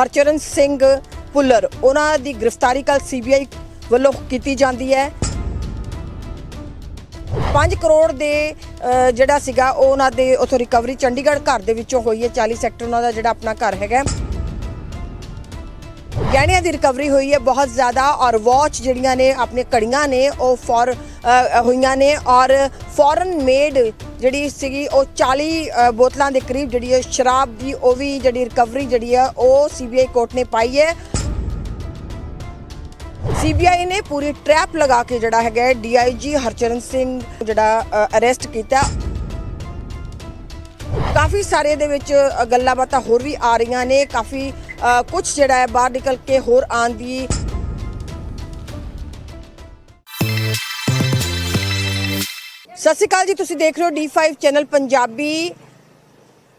ਹਰਚਰਨ ਸਿੰਘ ਪੁੱਲਰ ਉਹਨਾਂ ਦੀ ਗ੍ਰਿਫਤਾਰੀ ਕੱਲ ਸੀਬੀਆਈ ਵੱਲੋਂ ਕੀਤੀ ਜਾਂਦੀ ਹੈ। 5 ਕਰੋੜ ਦੇ ਜਿਹੜਾ ਸੀਗਾ, ਉਹ ਉਹਨਾਂ ਦੇ ਉਥੋਂ ਰਿਕਵਰੀ ਚੰਡੀਗੜ੍ਹ ਘਰ ਦੇ ਵਿੱਚੋਂ ਹੋਈ ਹੈ 40 ਸੈਕਟਰ ਉਹਨਾਂ ਦਾ ਜਿਹੜਾ ਆਪਣਾ ਘਰ ਹੈਗਾ। ਗਹਿਣਿਆਂ ਦੀ ਰਿਕਵਰੀ ਹੋਈ ਹੈ, ਬਹੁਤ ਜ਼ਿਆਦਾ, ਔਰ ਵਾਚ ਜਿਹੜੀਆਂ ਨੇ ਆਪਣੇ ਕੜੀਆਂ ਨੇ, ਉਹ ਫॉर ਹੋਈਆਂ ਨੇ, ਔਰ ਫੋਰਨ ਮੇਡ ਜਿਹੜੀ ਸੀਗੀ ਉਹ 40 ਬੋਤਲਾਂ ਦੇ ਕਰੀਬ ਜਿਹੜੀ ਹੈ ਸ਼ਰਾਬ ਦੀ, ਉਹ ਵੀ ਜਿਹੜੀ ਰਿਕਵਰੀ ਜਿਹੜੀ ਹੈ, ਉਹ ਸੀਬੀਆਈ ਕੋਰਟ ਨੇ ਪਾਈ ਹੈ। ਸੀਬੀਆਈ ਨੇ ਪੂਰੀ ਟ੍ਰੈਪ ਲਗਾ ਕੇ ਜਿਹੜਾ ਹੈਗਾ ਡੀਆਈਜੀ ਹਰਚਰਨ ਸਿੰਘ ਜਿਹੜਾ ਅਰੈਸਟ ਕੀਤਾ। ਕਾਫੀ ਸਾਰੇ ਦੇ ਵਿੱਚ ਗੱਲਾਂ ਬਾਤਾਂ ਹੋਰ ਵੀ ਆ ਰਹੀਆਂ ਨੇ। ਕਾਫੀ ਕੁਝ ਜਿਹੜਾ ਹੈ, ਬਾਹਰ ਨਿਕਲ ਕੇ ਹੋਰ ਆਉਣ ਦੀ ਸਤਿ ਸ਼੍ਰੀ ਅਕਾਲ ਜੀ, ਤੁਸੀਂ ਦੇਖ ਰਹੇ ਹੋ D5 ਚੈਨਲ ਪੰਜਾਬੀ।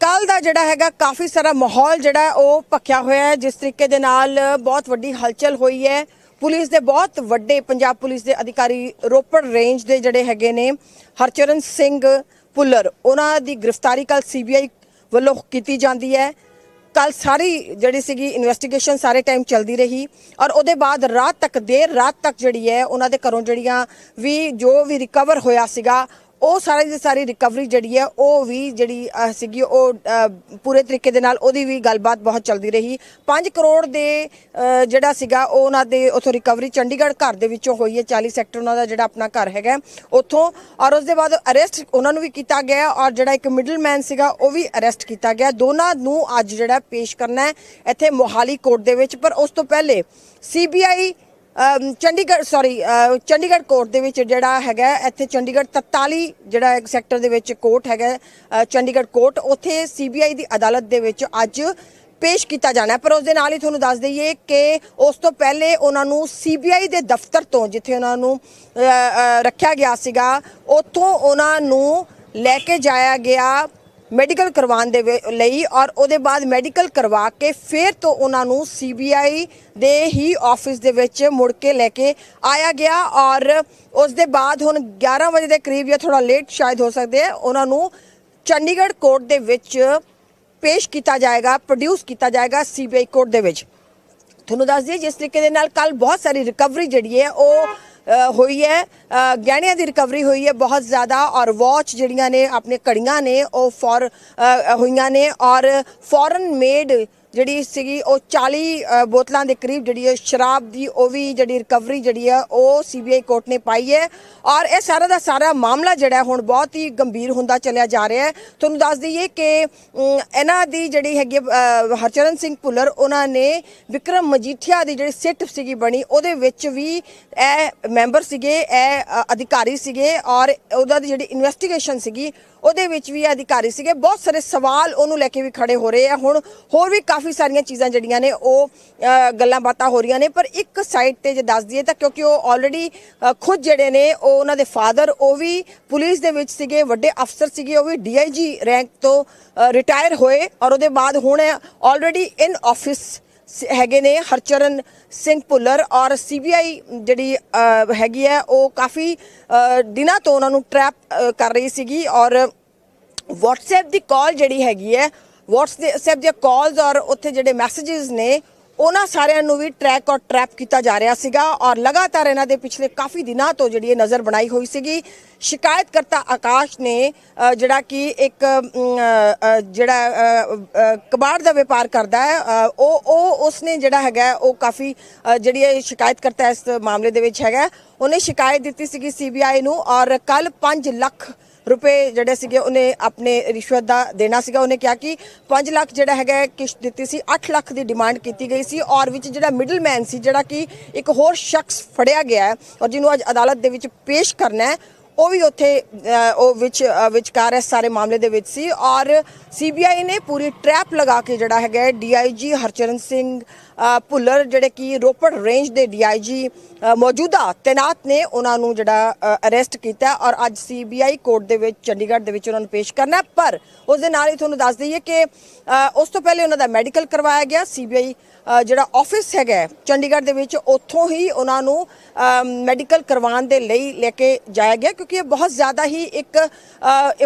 ਕੱਲ ਦਾ ਜਿਹੜਾ ਹੈਗਾ, ਕਾਫੀ ਸਾਰਾ ਮਾਹੌਲ ਜਿਹੜਾ ਉਹ ਭਖਿਆ ਹੋਇਆ ਹੈ। ਜਿਸ ਤਰੀਕੇ ਦੇ ਨਾਲ ਬਹੁਤ ਵੱਡੀ ਹਲਚਲ ਹੋਈ ਹੈ। ਪੁਲਿਸ ਦੇ ਬਹੁਤ ਵੱਡੇ, ਪੰਜਾਬ ਪੁਲਿਸ ਦੇ ਅਧਿਕਾਰੀ ਰੋਪੜ ਰੇਂਜ ਦੇ ਜਿਹੜੇ ਹੈਗੇ ਨੇ, ਹਰਚਰਨ ਸਿੰਘ ਪੁੱਲਰ, ਉਹਨਾਂ ਦੀ ਗ੍ਰਿਫਤਾਰੀ ਕੱਲ ਸੀਬੀਆਈ ਵੱਲੋਂ ਕੀਤੀ ਜਾਂਦੀ ਹੈ। ਕੱਲ ਸਾਰੀ ਜਿਹੜੀ ਸੀਗੀ ਇਨਵੈਸਟੀਗੇਸ਼ਨ ਸਾਰੇ ਟਾਈਮ ਚੱਲਦੀ ਰਹੀ ਔਰ ਉਹਦੇ ਬਾਅਦ ਰਾਤ ਤੱਕ, ਦੇਰ ਰਾਤ ਤੱਕ ਜਿਹੜੀ ਹੈ, ਉਹਨਾਂ ਦੇ ਘਰੋਂ ਜਿਹੜੀਆਂ ਵੀ, ਜੋ ਵੀ ਰਿਕਵਰ ਹੋਇਆ ਸੀਗਾ ਉਹ ਸਾਰੀ ਦੀ ਸਾਰੀ ਰਿਕਵਰੀ ਜਿਹੜੀ ਹੈ, ਉਹ ਵੀ ਜਿਹੜੀ ਸੀਗੀ, ਉਹ ਪੂਰੇ ਤਰੀਕੇ ਦੇ ਨਾਲ ਉਹਦੀ ਵੀ ਗੱਲਬਾਤ ਬਹੁਤ ਚੱਲਦੀ ਰਹੀ। 5 ਕਰੋੜ ਦੇ ਜਿਹੜਾ ਸੀਗਾ, ਉਹ ਉਹਨਾਂ ਦੇ ਉਥੋਂ ਰਿਕਵਰੀ ਚੰਡੀਗੜ੍ਹ ਘਰ ਦੇ ਵਿੱਚੋਂ ਹੋਈ ਹੈ 40 ਸੈਕਟਰ ਉਹਨਾਂ ਦਾ ਜਿਹੜਾ ਆਪਣਾ ਘਰ ਹੈਗਾ। ਉੱਥੋਂ, ਔਰ ਉਸ ਦੇ ਬਾਅਦ ਅਰੈਸਟ ਉਹਨਾਂ ਨੂੰ ਵੀ ਕੀਤਾ ਗਿਆ, ਔਰ ਜਿਹੜਾ ਇੱਕ ਮਿਡਲਮੈਨ ਸੀਗਾ, ਉਹ ਵੀ ਅਰੈਸਟ ਕੀਤਾ ਗਿਆ। ਦੋਨਾਂ ਨੂੰ ਅੱਜ ਜਿਹੜਾ ਪੇਸ਼ ਕਰਨਾ ਹੈ, ਇੱਥੇ ਮੋਹਾਲੀ ਕੋਰਟ ਦੇ ਵਿੱਚ। ਪਰ ਉਸ ਤੋਂ ਪਹਿਲੇ CBI um Chandigarh sorry Chandigarh court ਦੇ ਵਿੱਚ ਜਿਹੜਾ ਹੈਗਾ, ਇੱਥੇ ਚੰਡੀਗੜ੍ਹ 43 ਜਿਹੜਾ ਸੈਕਟਰ ਦੇ ਵਿੱਚ ਕੋਰਟ ਹੈਗਾ ਚੰਡੀਗੜ੍ਹ ਕੋਰਟ ਉੱਥੇ ਸੀਬੀਆਈ ਦੀ ਅਦਾਲਤ ਦੇ ਵਿੱਚ ਅੱਜ ਪੇਸ਼ ਕੀਤਾ ਜਾਣਾ ਪਰ ਉਸ ਦੇ ਨਾਲ ਹੀ ਤੁਹਾਨੂੰ ਦੱਸ ਦਈਏ ਕਿ ਉਸ ਤੋਂ ਪਹਿਲੇ ਉਹਨਾਂ ਨੂੰ ਸੀਬੀਆਈ ਦੇ ਦਫ਼ਤਰ ਤੋਂ ਜਿੱਥੇ ਉਹਨਾਂ ਨੂੰ ਰੱਖਿਆ ਗਿਆ ਸੀਗਾ, ਉੱਥੋਂ ਉਹਨਾਂ ਨੂੰ ਲੈ ਕੇ ਜਾਇਆ ਗਿਆ ਮੈਡੀਕਲ ਕਰਵਾਉਣ ਦੇ ਵੇ- ਲਈ ਔਰ ਉਹਦੇ ਬਾਅਦ ਮੈਡੀਕਲ ਕਰਵਾ ਕੇ ਫਿਰ ਤੋਂ ਉਹਨਾਂ ਨੂੰ ਸੀਬੀਆਈ ਦੇ ਹੀ ਆਫਿਸ ਦੇ ਵਿੱਚ ਮੁੜ ਕੇ ਲੈ ਕੇ ਆਇਆ ਗਿਆ ਔਰ ਉਸ ਦੇ ਬਾਅਦ ਹੁਣ 11 ਵਜੇ ਦੇ ਕਰੀਬ ਜਾਂ ਥੋੜਾ ਲੇਟ ਸ਼ਾਇਦ ਹੋ ਸਕਦੇ ਹੈ, ਉਹਨਾਂ ਨੂੰ ਚੰਡੀਗੜ੍ਹ ਕੋਰਟ ਦੇ ਵਿੱਚ ਪੇਸ਼ ਕੀਤਾ ਜਾਏਗਾ ਪ੍ਰੋਡਿਊਸ ਕੀਤਾ ਜਾਏਗਾ ਸੀਬੀਆਈ ਕੋਰਟ ਦੇ ਵਿੱਚ। ਤੁਹਾਨੂੰ ਦੱਸ ਦਈਏ, ਜਿਸ ਤਰੀਕੇ ਦੇ ਨਾਲ ਕੱਲ ਬਹੁਤ ਸਾਰੀ ਰਿਕਵਰੀ ਜਿਹੜੀ ਹੈ, ਉਹ ਹੋਈ ਹੈ। ਗਹਿਣਿਆਂ ਦੀ ਰਿਕਵਰੀ ਹੋਈ ਹੈ ਬਹੁਤ ਜ਼ਿਆਦਾ ਔਰ ਵਾਚ ਜਿਹੜੀਆਂ ਨੇ, ਆਪਣੇ ਕੜੀਆਂ ਨੇ, ਉਹ ਫॉर ਹੋਈਆਂ ਨੇ ਔਰ ਫੋਰਨ ਮੇਡ ਜਿਹੜੀ ਸੀਗੀ ਉਹ 40 ਬੋਤਲਾਂ ਦੇ ਕਰੀਬ ਜਿਹੜੀ ਹੈ ਸ਼ਰਾਬ ਦੀ ਉਹ ਵੀ ਜਿਹੜੀ ਰਿਕਵਰੀ ਜਿਹੜੀ ਹੈ ਉਹ ਸੀਬੀਆਈ ਕੋਰਟ ਨੇ ਪਾਈ ਹੈ। ਔਰ ਇਹ ਸਾਰਾ ਦਾ ਸਾਰਾ ਮਾਮਲਾ ਜਿਹੜਾ ਹੁਣ ਬਹੁਤ ਹੀ ਗੰਭੀਰ ਹੁੰਦਾ ਚੱਲਿਆ ਜਾ ਰਿਹਾ ਹੈ। ਤੁਹਾਨੂੰ ਦੱਸ ਦਈਏ ਕਿ ਇਹਨਾਂ ਦੀ ਜਿਹੜੀ ਹੈਗੀ ਹੈ, ਹਰਚਰਨ ਸਿੰਘ ਭੁੱਲਰ ਉਹਨਾਂ ਨੇ ਵਿਕਰਮ ਮਜੀਠੀਆ ਦੀ ਜਿਹੜੀ ਸਿੱਟ ਸੀਗੀ ਬਣੀ ਉਹਦੇ ਵਿੱਚ ਵੀ ਇਹ ਮੈਂਬਰ ਸੀਗੇ ਇਹ ਅਧਿਕਾਰੀ ਸੀਗੇ ਔਰ ਉਹਦਾ ਦੀ ਜਿਹੜੀ ਇਨਵੈਸਟੀਗੇਸ਼ਨ ਸੀਗੀ ਉਹਦੇ ਵਿੱਚ ਵੀ ਇਹ ਅਧਿਕਾਰੀ ਸੀਗੇ। ਬਹੁਤ ਸਾਰੇ ਸਵਾਲ ਉਹਨੂੰ ਲੈ ਕੇ ਵੀ ਖੜੇ ਹੋ ਰਹੇ ਆ। ਹੁਣ ਹੋਰ ਵੀ ਕਾਫੀ ਕਾਫੀ ਸਾਰੀਆਂ ਚੀਜ਼ਾਂ ਜਿਹੜੀਆਂ ਨੇ ਉਹ ਗੱਲਾਂ ਬਾਤਾਂ ਹੋ ਰਹੀਆਂ ਨੇ, ਪਰ ਇੱਕ ਸਾਈਡ ਤੇ ਜੇ ਦੱਸ ਦਈਏ ਤਾਂ ਕਿਉਂਕਿ ਉਹ ਆਲਰੇਡੀ ਖੁਦ ਜਿਹੜੇ ਨੇ ਉਹ ਉਹਨਾਂ ਦੇ ਫਾਦਰ ਉਹ ਵੀ ਪੁਲਿਸ ਦੇ ਵਿੱਚ ਸੀਗੇ, ਵੱਡੇ ਅਫਸਰ ਸੀਗੇ, ਉਹ ਵੀ ਡੀਆਈਜੀ ਰੈਂਕ ਤੋਂ ਰਿਟਾਇਰ ਹੋਏ ਔਰ ਉਹਦੇ ਬਾਅਦ ਹੁਣ ਆਲਰੇਡੀ ਇਨ ਆਫਿਸ ਹੈਗੇ ਨੇ ਹਰਚਰਨ ਸਿੰਘ ਭੁੱਲਰ ਔਰ ਸੀਬੀਆਈ ਜਿਹੜੀ ਹੈਗੀ ਹੈ, ਉਹ ਕਾਫੀ ਦਿਨਾਂ ਤੋਂ ਉਹਨਾਂ ਨੂੰ ਟਰੈਪ ਕਰ ਰਹੀ ਸੀਗੀ ਔਰ WhatsApp ਦੀ ਕਾਲ ਜਿਹੜੀ ਹੈਗੀ ਹੈ WhatsApp ਦੀਆਂ ਕਾਲਸ ਔਰ ਉੱਥੇ ਜਿਹੜੇ ਮੈਸੇजेस ਨੇ ਉਹਨਾਂ ਸਾਰਿਆਂ ਨੂੰ ਵੀ ਟਰੈਕ ਔਰ ਟਰੈਪ ਕੀਤਾ ਜਾ ਰਿਹਾ ਸੀਗਾ ਔਰ ਲਗਾਤਾਰ ਇਹਨਾਂ ਦੇ ਪਿਛਲੇ ਕਾਫੀ ਦਿਨਾਂ ਤੋਂ ਜਿਹੜੀ ਇਹ ਨਜ਼ਰ ਬਣਾਈ ਹੋਈ ਸੀਗੀ। ਸ਼ਿਕਾਇਤਕਰਤਾ ਆਕਾਸ਼ ਨੇ ਜਿਹੜਾ ਕਿ ਇੱਕ ਜਿਹੜਾ ਕਬਾੜ ਦਾ ਵਪਾਰ ਕਰਦਾ ਹੈ ਉਹ ਉਹ ਉਸਨੇ ਜਿਹੜਾ ਹੈਗਾ ਉਹ ਕਾਫੀ ਅ, ਜਿਹੜੀ ਇਹ ਸ਼ਿਕਾਇਤਕਰਤਾ ਇਸ ਮਾਮਲੇ ਦੇ ਵਿੱਚ ਹੈਗਾ ਉਹਨੇ ਸ਼ਿਕਾਇਤ ਦਿੱਤੀ ਸੀਗੀ ਸੀਬੀਆਈ ਨੂੰ ਔਰ ਕੱਲ 5 ਲੱਖ ਰੁਪਏ ਜਿਹੜੇ ਸੀਗੇ ਉਹਨੇ ਆਪਣੇ ਰਿਸ਼ਵਤ ਦਾ ਦੇਣਾ ਸੀਗਾ। ਉਹਨੇ ਕਿਹਾ ਕਿ 5 ਲੱਖ ਜਿਹੜਾ ਹੈਗਾ ਕਿਸ਼ਤ ਦਿੱਤੀ ਸੀ 8 ਲੱਖ ਦੀ ਡਿਮਾਂਡ ਕੀਤੀ ਗਈ ਸੀ ਔਰ ਵਿੱਚ ਜਿਹੜਾ ਮਿਡਲਮੈਨ ਸੀ, ਜਿਹੜਾ ਕਿ ਇੱਕ ਹੋਰ ਸ਼ਖਸ ਫੜਿਆ ਗਿਆ ਹੈ ਔਰ ਜਿਹਨੂੰ ਅੱਜ ਅਦਾਲਤ ਦੇ ਵਿੱਚ ਪੇਸ਼ ਕਰਨਾ ਹੈ ਉਹ ਵੀ ਉੱਥੇ ਉਹ ਵਿੱਚ ਵਿਚਕਾਰ ਇਸ ਸਾਰੇ ਮਾਮਲੇ ਦੇ ਵਿੱਚ ਸੀ ਔਰ ਸੀਬੀਆਈ ਨੇ ਪੂਰੀ ਟ੍ਰੈਪ ਲਗਾ ਕੇ ਜਿਹੜਾ ਹੈਗਾ ਡੀਆਈਜੀ ਹਰਚਰਨ ਸਿੰਘ ਭੁੱਲਰ ਜਿਹੜੇ ਕਿ ਰੋਪੜ ਰੇਂਜ ਦੇ ਡੀਆਈਜੀ ਮੌਜੂਦਾ ਤੈਨਾਤ ਨੇ ਉਹਨਾਂ ਨੂੰ ਜਿਹੜਾ ਅਰੈਸਟ ਕੀਤਾ ਔਰ ਅੱਜ ਸੀਬੀਆਈ ਕੋਰਟ ਦੇ ਵਿੱਚ, ਚੰਡੀਗੜ੍ਹ ਦੇ ਵਿੱਚ ਉਹਨਾਂ ਨੂੰ ਪੇਸ਼ ਕਰਨਾ ਪਰ ਉਸ ਦੇ ਨਾਲ ਹੀ ਤੁਹਾਨੂੰ ਦੱਸ ਦਈਏ ਕਿ ਉਸ ਤੋਂ ਪਹਿਲੇ ਉਹਨਾਂ ਦਾ ਮੈਡੀਕਲ ਕਰਵਾਇਆ ਗਿਆ। ਸੀਬੀਆਈ ਜਿਹੜਾ ਆਫਿਸ ਹੈਗਾ ਚੰਡੀਗੜ੍ਹ ਦੇ ਵਿੱਚ, ਉੱਥੋਂ ਹੀ ਉਹਨਾਂ ਨੂੰ ਮੈਡੀਕਲ ਕਰਵਾਉਣ ਦੇ ਲਈ ਲੈ ਕੇ ਜਾਇਆ ਗਿਆ। ਕਿਉਂਕਿ ਇਹ ਬਹੁਤ ਜ਼ਿਆਦਾ ਹੀ ਇੱਕ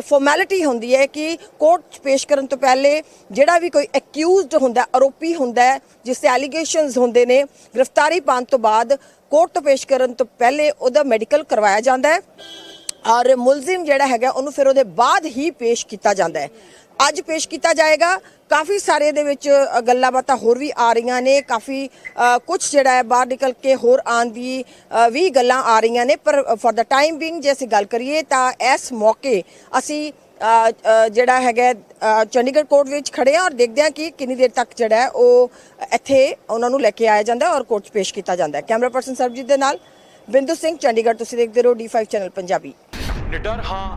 ਫਾਰਮੈਲਿਟੀ ਹੁੰਦੀ ਹੈ ਕਿ ਕੋਰਟ 'ਚ ਪੇਸ਼ ਕਰਨ ਤੋਂ ਪਹਿਲੇ ਜਿਹੜਾ ਵੀ ਕੋਈ ਅਕਿਊਜ਼ਡ ਹੁੰਦਾ, ਆਰੋਪੀ ਹੁੰਦਾ ਜਿਸ ਤੇ ਐਲੀਗੇਸ਼ਨਸ ਹੁੰਦੇ ਨੇ, ਗ੍ਰਿਫਤਾਰੀ ਪਾਉਣ ਤੋਂ ਬਾਅਦ ਕੋਰਟ ਤੋਂ ਪੇਸ਼ ਕਰਨ ਤੋਂ ਪਹਿਲੇ ਉਹਦਾ ਮੈਡੀਕਲ ਕਰਵਾਇਆ ਜਾਂਦਾ ਹੈ। ਔਰ ਮੁਲਜ਼ਮ ਜਿਹੜਾ ਹੈਗਾ, ਉਹਨੂੰ ਫਿਰ ਉਹਦੇ ਬਾਅਦ ਹੀ ਪੇਸ਼ ਕੀਤਾ ਜਾਂਦਾ ਹੈ। ਅੱਜ ਪੇਸ਼ ਕੀਤਾ ਜਾਏਗਾ। ਕਾਫੀ ਸਾਰੇ ਦੇ ਵਿੱਚ ਗੱਲਾਂ ਬਾਤਾਂ ਹੋਰ ਵੀ ਆ ਰਹੀਆਂ ਨੇ। ਕਾਫੀ ਕੁਝ ਜਿਹੜਾ ਹੈ, ਬਾਹਰ ਨਿਕਲ ਕੇ ਹੋਰ ਆਉਣ ਦੀ ਵੀ ਗੱਲਾਂ ਆ ਰਹੀਆਂ ਨੇ। ਪਰ ਫॉर ਦਾ ਟਾਈਮ ਬਿੰਗ ਜੇ ਅਸੀਂ ਗੱਲ ਕਰੀਏ ਤਾਂ ਇਸ ਮੌਕੇ ਅਸੀਂ ਜਿਹੜਾ ਹੈਗਾ ਚੰਡੀਗੜ੍ਹ ਕੋਰਟ ਵਿੱਚ ਖੜੇ ਆ ਔਰ ਦੇਖਦੇ ਹਾਂ ਕਿ ਕਿੰਨੀ ਦੇਰ ਤੱਕ ਜਿਹੜਾ ਹੈ, ਉਹ ਇੱਥੇ ਉਹਨਾਂ ਨੂੰ ਲੈ ਕੇ ਆਇਆ ਜਾਂਦਾ ਔਰ ਕੋਰਟ 'ਚ ਪੇਸ਼ ਕੀਤਾ ਜਾਂਦਾ ਹੈ। ਕੈਮਰਾ ਪਰਸਨ ਸਰਬਜੀਤ ਦੇ ਨਾਲ ਬਿੰਦੂ ਸਿੰਘ, ਚੰਡੀਗੜ੍ਹ ਤੁਸੀਂ ਦੇਖਦੇ ਰਹੋ D5 ਚੈਨਲ ਪੰਜਾਬੀ। ਨਿਡਰ ਹਾਂ